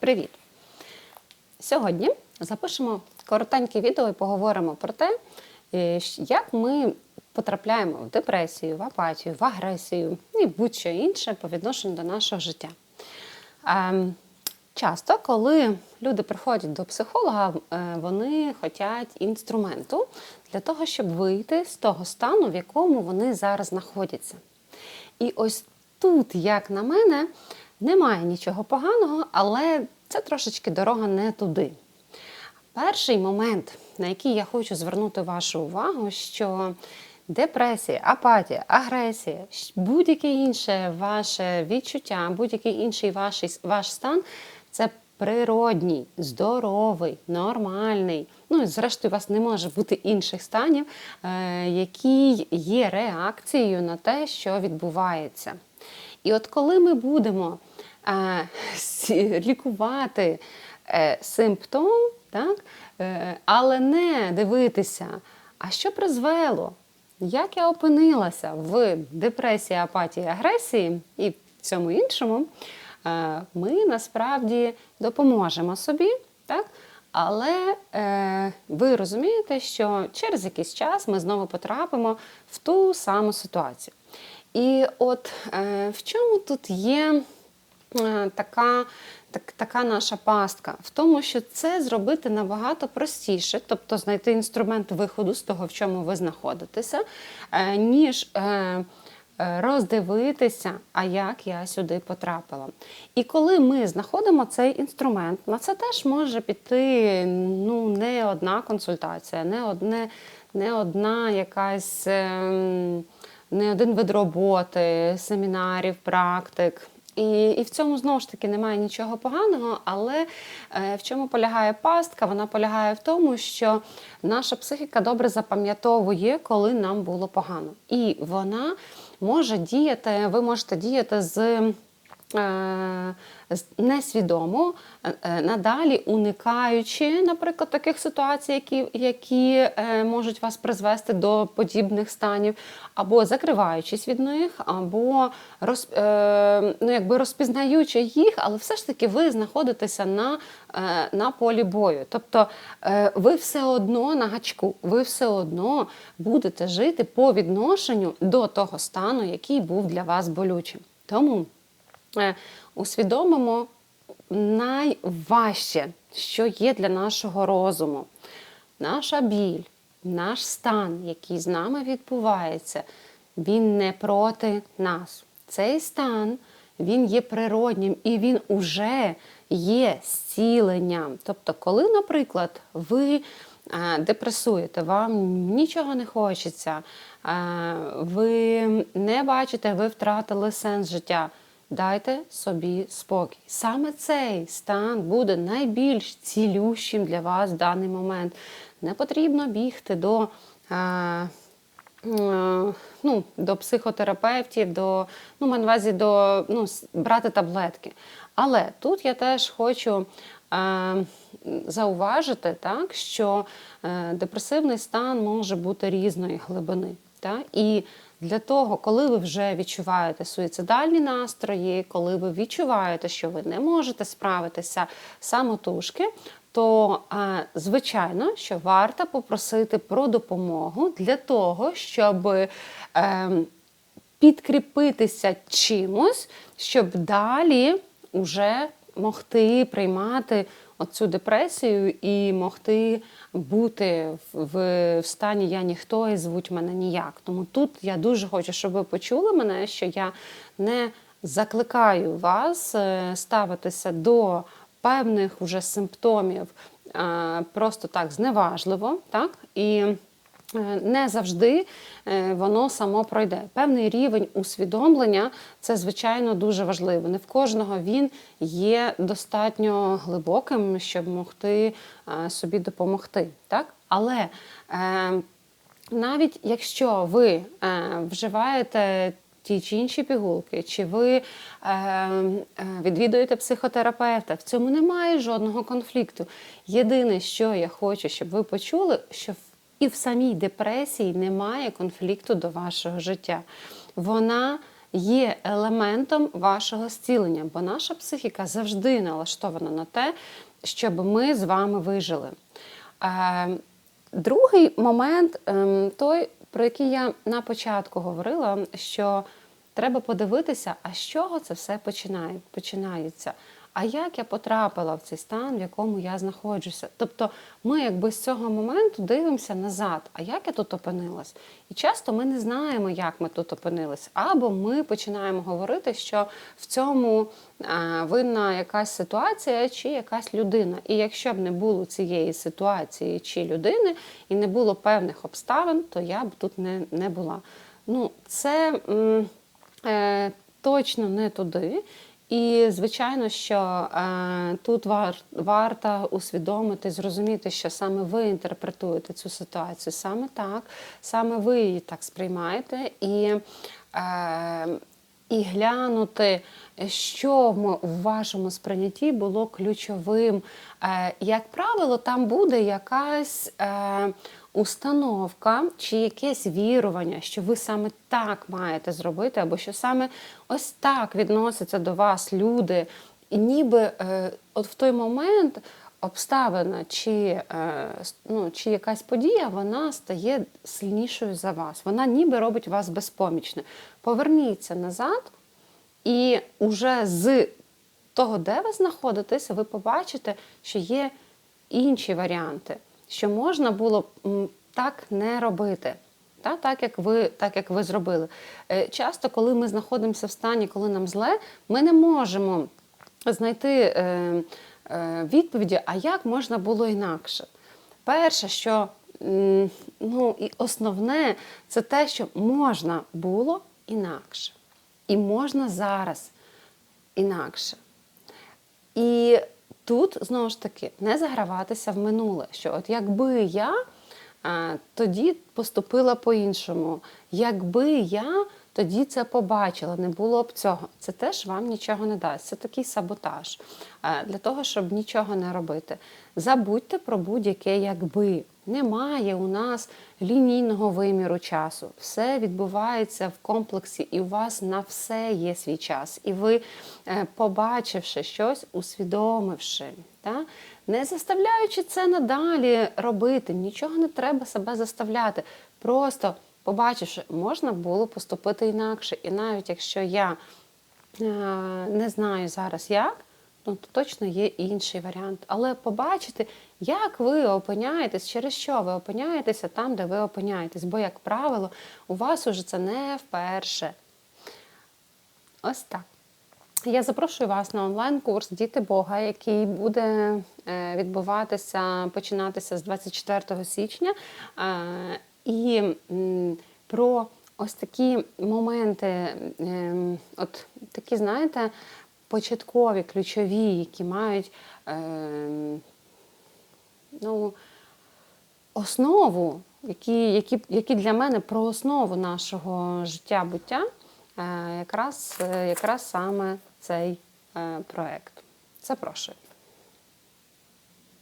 Привіт! Сьогодні запишемо коротеньке відео і поговоримо про те, е, як ми потрапляємо в депресію, в апатію, в агресію і будь-що інше по відношенню до нашого життя. Ем, Часто, коли люди приходять до психолога, е, вони хочуть інструменту для того, щоб вийти з того стану, в якому вони зараз знаходяться. І ось тут, як на мене, немає нічого поганого, але це трошечки дорога не туди. Перший момент, на який я хочу звернути вашу увагу, що депресія, апатія, агресія, будь-яке інше ваше відчуття, будь-який інший ваш, ваш стан це природній, здоровий, нормальний. Ну і зрештою, у вас не може бути інших станів, е, які є реакцією на те, що відбувається. І от коли ми будемо лікувати е, симптом, так, е, але не дивитися, а що призвело, як я опинилася в депресії, апатії, агресії і в цьому іншому, е, ми насправді допоможемо собі, так? Але е, ви розумієте, що через якийсь час ми знову потрапимо в ту саму ситуацію. І от е, в чому тут є така, так, така наша пастка? В тому, що це зробити набагато простіше, тобто знайти інструмент виходу з того, в чому ви знаходитеся, е, ніж. Е, е, Роздивитися, а як я сюди потрапила. І коли ми знаходимо цей інструмент, на це теж може піти ну, не одна консультація, не одне, не одна якась. ем, не один вид роботи, семінарів, практик. І, і в цьому знову ж таки немає нічого поганого, але е, в чому полягає пастка? Вона полягає в тому, що наша психіка добре запам'ятовує, коли нам було погано. І вона може діяти, ви можете діяти з. Е, Несвідомо е, е, надалі уникаючи, наприклад, таких ситуацій, які, які можуть вас призвести до подібних станів, або закриваючись від них, або роз, ну, якби розпізнаючи їх, але все ж таки ви знаходитеся на, на полі бою. Тобто ви все одно на гачку, ви все одно будете жити по відношенню до того стану, який був для вас болючим. Тому усвідомимо найважче, що є для нашого розуму. Наша біль, наш стан, який з нами відбувається, він не проти нас. Цей стан він є природнім і він уже є зціленням. Тобто, коли, наприклад, ви е, депресуєте, вам нічого не хочеться, е, ви не бачите, ви втратили сенс життя. Дайте собі спокій. Саме цей стан буде найбільш цілющим для вас в даний момент. Не потрібно бігти до, е, е, ну, до психотерапевтів, до, ну, на увазі до ну, брати таблетки. Але тут я теж хочу е, зауважити, так, що е, депресивний стан може бути різної глибини. Так? І для того, коли ви вже відчуваєте суїцидальні настрої, коли ви відчуваєте, що ви не можете справитися самотужки, то е, звичайно, що варто попросити про допомогу для того, щоб е, підкріпитися чимось, щоб далі уже могти приймати оцю депресію і могти бути в, в, стані я ніхто і звуть мене ніяк. Тому тут я дуже хочу, щоб ви почули мене, що я не закликаю вас е, ставитися до певних уже симптомів е, просто так зневажливо, так? І не завжди е, воно само пройде. Певний рівень усвідомлення це звичайно дуже важливо. Не в кожного він є достатньо глибоким, щоб могти е, собі допомогти. Так? Але е, навіть якщо ви е, вживаєте ті чи інші пігулки, чи ви е, е, відвідуєте психотерапевта, в цьому немає жодного конфлікту. Єдине, що я хочу, щоб ви почули, що в- і в самій депресії немає конфлікту до вашого життя. Вона є елементом вашого зцілення, бо наша психіка завжди налаштована на те, щоб ми з вами вижили. Е, Другий момент, ем, той, про який я на початку говорила, що треба подивитися, а з чого це все починає, починається. А як я потрапила в цей стан, в якому я знаходжуся? Тобто ми якби з цього моменту дивимося назад, а як я тут опинилась? І часто ми не знаємо, як ми тут опинились. Або ми починаємо говорити, що в цьому винна якась ситуація чи якась людина. І якщо б не було цієї ситуації чи людини, і не було певних обставин, то я б тут не, не була. Ну, це е, точно не туди. І звичайно, що е, тут вар, варто усвідомити, зрозуміти, що саме ви інтерпретуєте цю ситуацію. Саме так, саме ви її так сприймаєте, і, е, і глянути, що в вашому сприйнятті було ключовим. Е, як правило, там буде якась. Е, установка чи якесь вірування, що ви саме так маєте зробити, або що саме ось так відносяться до вас люди, і ніби е, от в той момент обставина чи, е, ну, чи якась подія, вона стає сильнішою за вас. Вона ніби робить вас безпомічним. Поверніться назад, і уже з того, де ви знаходитеся, ви побачите, що є інші варіанти, що можна було б так не робити. Та, так, як ви, так як ви зробили. Е, Часто, коли ми знаходимося в стані, коли нам зле, ми не можемо знайти е, відповіді, а як можна було інакше. Перше, що ну, і основне, це те, що можна було інакше. І можна зараз інакше. І тут знову ж таки не заграватися в минуле. Що от якби я тоді поступила по-іншому, якби я тоді це побачила, не було б цього. Це теж вам нічого не дасть. Це такий саботаж для того, щоб нічого не робити. Забудьте про будь-яке якби. Немає у нас лінійного виміру часу. Все відбувається в комплексі, і у вас на все є свій час. І ви, е, побачивши щось, усвідомивши, та? не заставляючи це надалі робити, нічого не треба себе заставляти. Просто побачивши, можна було поступити інакше. І навіть якщо я е, не знаю зараз як, ну то точно є інший варіант. Але побачити, як ви опиняєтесь, через що ви опиняєтеся там, де ви опиняєтесь. Бо, як правило, у вас уже це не вперше. Ось так. Я запрошую вас на онлайн-курс Діти Бога, який буде е, відбуватися, починатися з 24 січня. І про ось такі моменти, ем, от такі, знаєте, початкові, ключові, які мають ем, ну, основу, які, які, які для мене про основу нашого життя буття, е, якраз, е, якраз саме цей е, проект. Запрошую.